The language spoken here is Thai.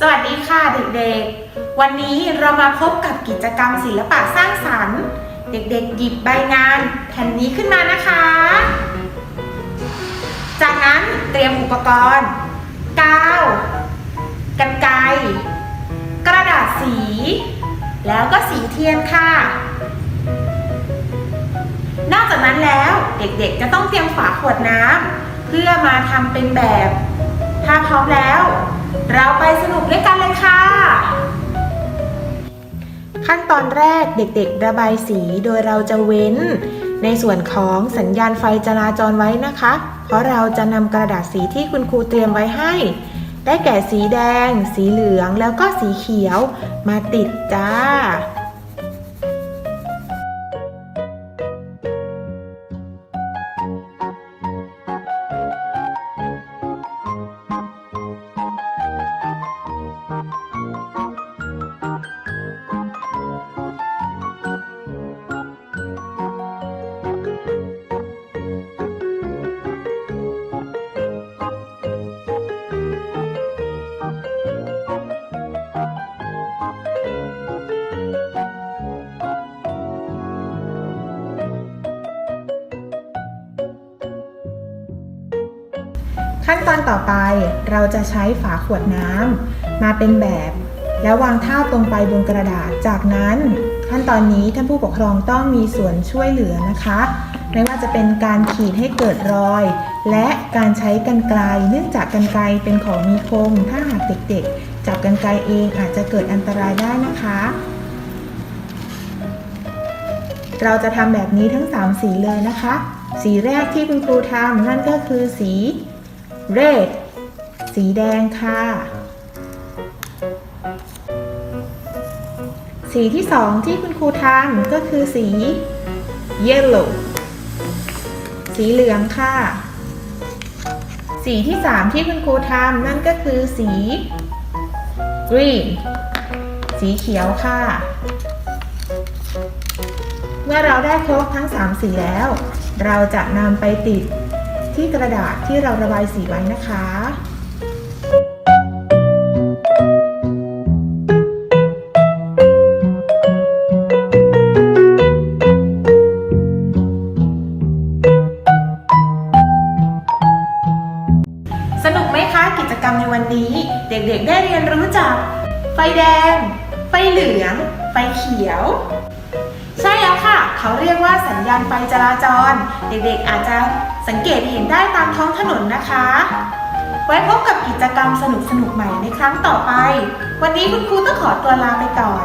สวัสดีค่ะเด็กๆ วันนี้เรามาพบกับกิจกรรมศิลปะสร้างสรรค์ เด็กๆ หยิบใบงานแผ่นนี้ขึ้นมานะคะ จากนั้นเตรียมอุปกรณ์กาวกันไกรกระดาษสี แล้วก็สีเทียนค่ะ นอกจากนั้นแล้วเด็กๆ จะต้องเตรียมฝาขวดน้ำเพื่อมาทำเป็นแบบ ถ้าพร้อมแล้ว เราไปสนุกด้วยกันเลยค่ะ ขั้นตอนแรกเด็กๆ ระบายสีโดยเราจะเว้น ในส่วนของสัญญาณไฟจราจรไว้นะคะ เพราะเราจะนำกระดาษสีที่คุณครูเตรียมไว้ให้ ได้แก่สีแดง สีเหลืองแล้วก็สีเขียวมาติดจ้า ขั้นตอนต่อไปเราจะใช้ฝาขวดน้ำมาเป็นแบบ แล้ววางท่าตรงไปบนกระดาษ จากนั้นขั้นตอนนี้ท่านผู้ปกครองต้องมีส่วนช่วยเหลือนะคะ ไม่ว่าจะเป็นการขีดให้เกิดรอย และการใช้กรรไกรเนื่องจากกรรไกรเป็นของมีคม ถ้าหากเด็กๆ จับกรรไกรเองอาจจะเกิดอันตรายได้นะคะ เราจะทำแบบนี้ทั้ง 3 สีเลยนะคะ สีแรกที่คุณครูทำนั่นก็คือสี red สีแดงค่ะ สีที่สองที่คุณครูทำก็คือสี yellow สีเหลืองค่ะ สีที่สามที่คุณครูทำนั่นก็คือสี green สีเขียวค่ะ เมื่อเราได้ครบทั้ง 3 สีแล้ว เราจะนำไปติด ที่กระดาษที่เราระบายสีไว้นะคะสนุกไหมคะกิจกรรมในวันนี้เด็กๆได้เรียนรู้จาก ไฟแดง ไฟเหลือง ไฟเขียว ใช่แล้วค่ะ เขาเรียกว่าสัญญาณไฟจราจร เด็กๆอาจจะ สังเกตเห็นได้ตามท้องถนนนะคะ ไว้พบกับกิจกรรมสนุกๆใหม่ในครั้งต่อไป วันนี้คุณครูต้องขอตัวลาไปก่อน